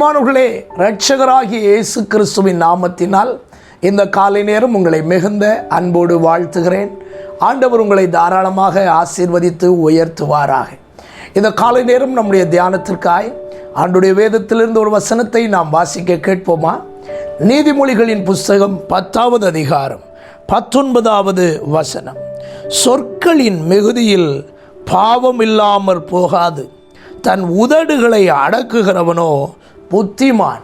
பிரியமானவர்களே இரட்சகராகிய இயேசு கிறிஸ்துவின் நாமத்தினால் இந்த காலை நேரம் உங்களை மிகுந்த அன்போடு வாழ்த்துகிறேன். ஆண்டவர் உங்களை தாராளமாக ஆசீர்வதித்து உயர்த்துவாராக. இந்த காலை நேரம் நம்முடைய தியானத்திற்காய் ஆண்டுடைய வேதத்திலிருந்து ஒரு வசனத்தை நாம் வாசிக்க கேட்போமா? நீதிமொழிகளின் புஸ்தகம் பத்தாவது அதிகாரம் பத்தொன்பதாவது வசனம். சொற்களின் மிகுதியில் பாவம் இல்லாமற் போகாது. தன் உதடுகளை அடக்குகிறவனோ புத்திமான்.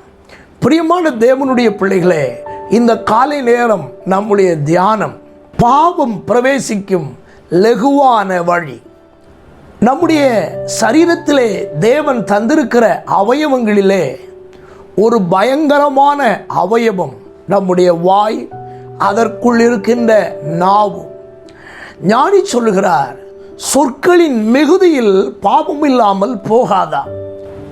பிரியமான தேவனுடைய பிள்ளைகளே இந்த காலை நேரம் நம்முடைய தியானம் பாவம் பிரவேசிக்கும் லெகுவான வழி. நம்முடைய சரீரத்திலே தேவன் தந்திருக்கிற அவயவங்களிலே ஒரு பயங்கரமான அவயவம் நம்முடைய வாய் அதற்குள் இருக்கின்ற நாவு. ஞானி சொல்லுகிறார் சொற்களின் மிகுதியில் பாவம் இல்லாமல் போகாதா?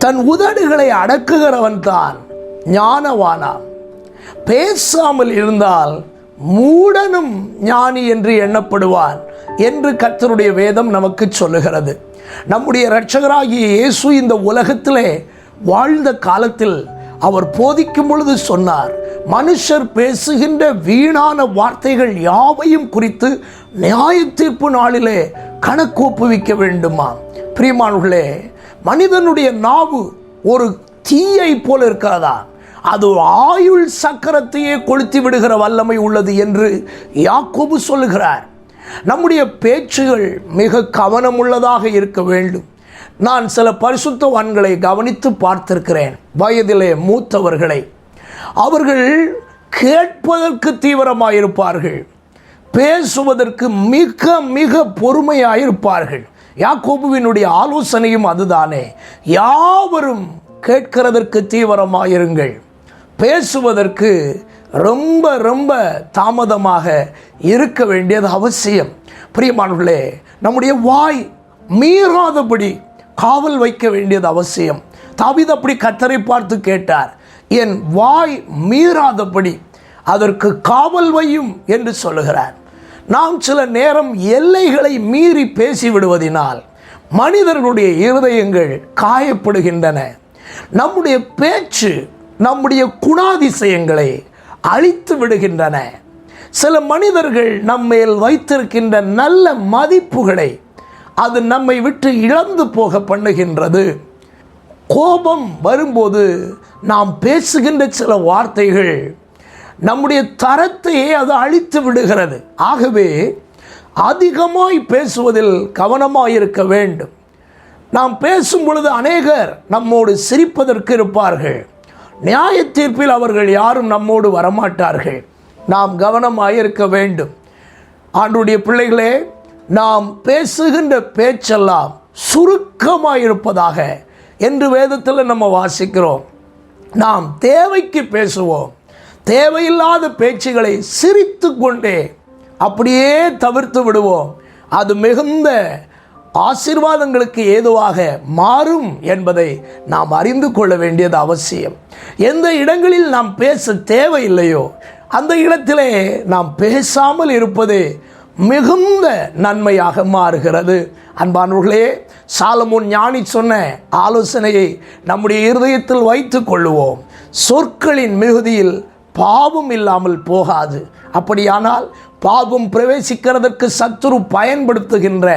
தன் உதடுகளை அடக்குகிறவன் தான் ஞானவானாம் பேசாமல் இருந்தால் மூடனும் ஞானி என்று எண்ணப்படுவான் என்று கர்த்தருடைய வேதம் நமக்கு சொல்லுகிறது. நம்முடைய இரட்சகராகிய இயேசு இந்த உலகத்திலே வாழ்ந்த காலத்தில் அவர் போதிக்கும் பொழுது சொன்னார் மனுஷர் பேசுகின்ற வீணான வார்த்தைகள் யாவையும் குறித்து நியாய தீர்ப்பு நாளிலே கணக்கு ஒப்புவிக்க வேண்டுமா பிரியமானவர்களே மனிதனுடைய நாவு ஒரு தீயை போல இருக்கிறதா? அது ஆயுள் சக்கரத்தையே கொளுத்தி விடுகிற வல்லமை உள்ளது என்று யாக்கோபு சொல்லுகிறார். நம்முடைய பேச்சுகள் மிக கவனமுள்ளதாக இருக்க வேண்டும். நான் சில பரிசுத்தவான்களை கவனித்து பார்த்திருக்கிறேன். வயதிலே மூத்தவர்களை. அவர்கள் கேட்பதற்கு தீவிரமாயிருப்பார்கள். பேசுவதற்கு மிக மிக பொறுமையாயிருப்பார்கள். யாக்கோபுவினுடைய ஆலோசனையும் அதுதானே. யாவரும் கேட்கிறதற்கு தீவிரமாயிருங்கள். பேசுவதற்கு ரொம்ப ரொம்ப தாமதமாக இருக்க வேண்டியது அவசியம். பிரியமானவர்களே நம்முடைய வாய் மீறாதபடி காவல் வைக்க வேண்டியது அவசியம். தாவித அப்படி கத்தரை பார்த்து கேட்டார் என் வாய் மீறாதபடி அதற்கு காவல் வையும் என்று சொல்லுகிறார். நாம் சில நேரம் எல்லைகளை மீறி பேசிவிடுவதினால் மனிதர்களுடைய இருதயங்கள் காயப்படுகின்றன. நம்முடைய பேச்சு நம்முடைய குணாதிசயங்களை அழித்து விடுகின்றன. சில மனிதர்கள் நம்மேல் வைத்திருக்கின்ற நல்ல மதிப்புகளை அது நம்மை விட்டு இழந்து போக பண்ணுகின்றது. கோபம் வரும்போது நாம் பேசுகின்ற சில வார்த்தைகள் நம்முடைய தரத்தையே அது அழித்து விடுகிறது. ஆகவே அதிகமாய் பேசுவதில் கவனமாக இருக்க வேண்டும். நாம் பேசும் பொழுது அநேகர் நம்மோடு சிரிப்பதற்கு இருப்பார்கள். நியாய தீர்ப்பில் அவர்கள் யாரும் நம்மோடு வரமாட்டார்கள். நாம் கவனமாக இருக்க வேண்டும். ஆண்டுடைய பிள்ளைகளே நாம் பேசுகின்ற பேச்செல்லாம் சுருக்கமாயிருப்பதாக என்று வேதத்தில் நம்ம வாசிக்கிறோம். நாம் தேவைக்கு பேசுவோம். தேவையில்லாத பேச்சுகளை சிரித்து கொண்டே அப்படியே தவிர்த்து விடுவோம். அது மிகுந்த ஆசீர்வாதங்களுக்கு ஏதுவாக மாறும் என்பதை நாம் அறிந்து கொள்ள வேண்டியது அவசியம். எந்த இடங்களில் நாம் பேச தேவையில்லையோ அந்த இடத்திலே நாம் பேசாமல் இருப்பது மிகுந்த நன்மையாக மாறுகிறது. அன்பானவர்களே சாலமோன் ஞானி சொன்ன ஆலோசனையை நம்முடைய இருதயத்தில் வைத்து கொள்ளுவோம். சொற்களின் மிகுதியில் பாவம் இல்லாமல் போகாது. அப்படியானால் பாவம் பிரவேசிக்கிறதற்கு சத்துரு பயன்படுத்துகின்ற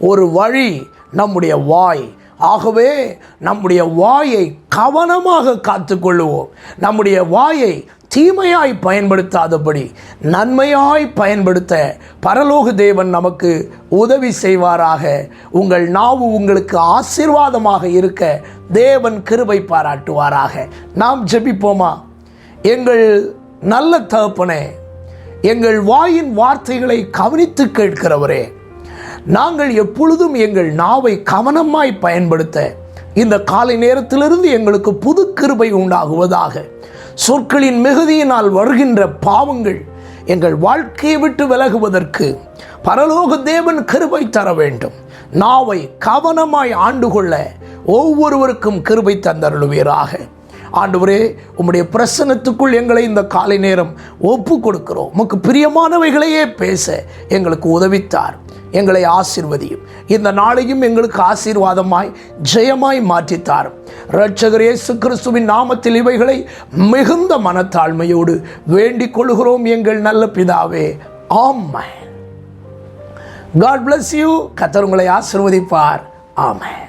ஒரு வழி நம்முடைய வாய். ஆகவே நம்முடைய வாயை கவனமாக காத்துக்கொள்ளுவோம். நம்முடைய வாயை தீமையாய் பயன்படுத்தாதபடி நன்மையாய் பயன்படுத்த பரலோக தேவன் நமக்கு உதவி செய்வாராக. உங்கள் நாவு உங்களுக்கு ஆசீர்வாதமாக இருக்க தேவன் கிருபை பாராட்டுவாராக. நாம் ஜெபிப்போமா? எங்கள் நல்ல தகப்பனே எங்கள் வாயின் வார்த்தைகளை கவனித்து கேட்கிறவரே நாங்கள் எப்பொழுதும் எங்கள் நாவை கவனமாய் பயன்படுத்த இந்த காலை நேரத்திலிருந்து எங்களுக்கு புது கிருபை உண்டாகுவதாக சொற்களின் மிகுதியினால் வருகின்ற பாவங்கள் எங்கள் வாழ்க்கையை விட்டு விலகுவதற்கு பரலோக தேவன் கிருபை தர வேண்டும். நாவை கவனமாய் ஆண்டு கொள்ள ஒவ்வொருவருக்கும் கிருபை தந்தருளுவீராக. ஆண்டவரே உம்முடைய பிரசனத்துக்குள் எங்களை இந்த காலை நேரம் ஒப்பு கொடுக்கிறோம். உமக்கு பிரியமானவைகளையே பேச எங்களுக்கு உதவித்தார். எங்களை ஆசிர்வதியும். இந்த நாளையும் எங்களுக்கு ஆசீர்வாதமாய் ஜெயமாய் மாற்றித்தார். ரட்சகரே இயேசு கிறிஸ்துவின் நாமத்தில் இவைகளை மிகுந்த மனத்தாழ்மையோடு வேண்டிக் கொள்கிறோம் எங்கள் நல்ல பிதாவே. ஆமாம் காட் பிளஸ் யூ கத்தர் உங்களை ஆசிர்வதிப்பார். ஆமாம்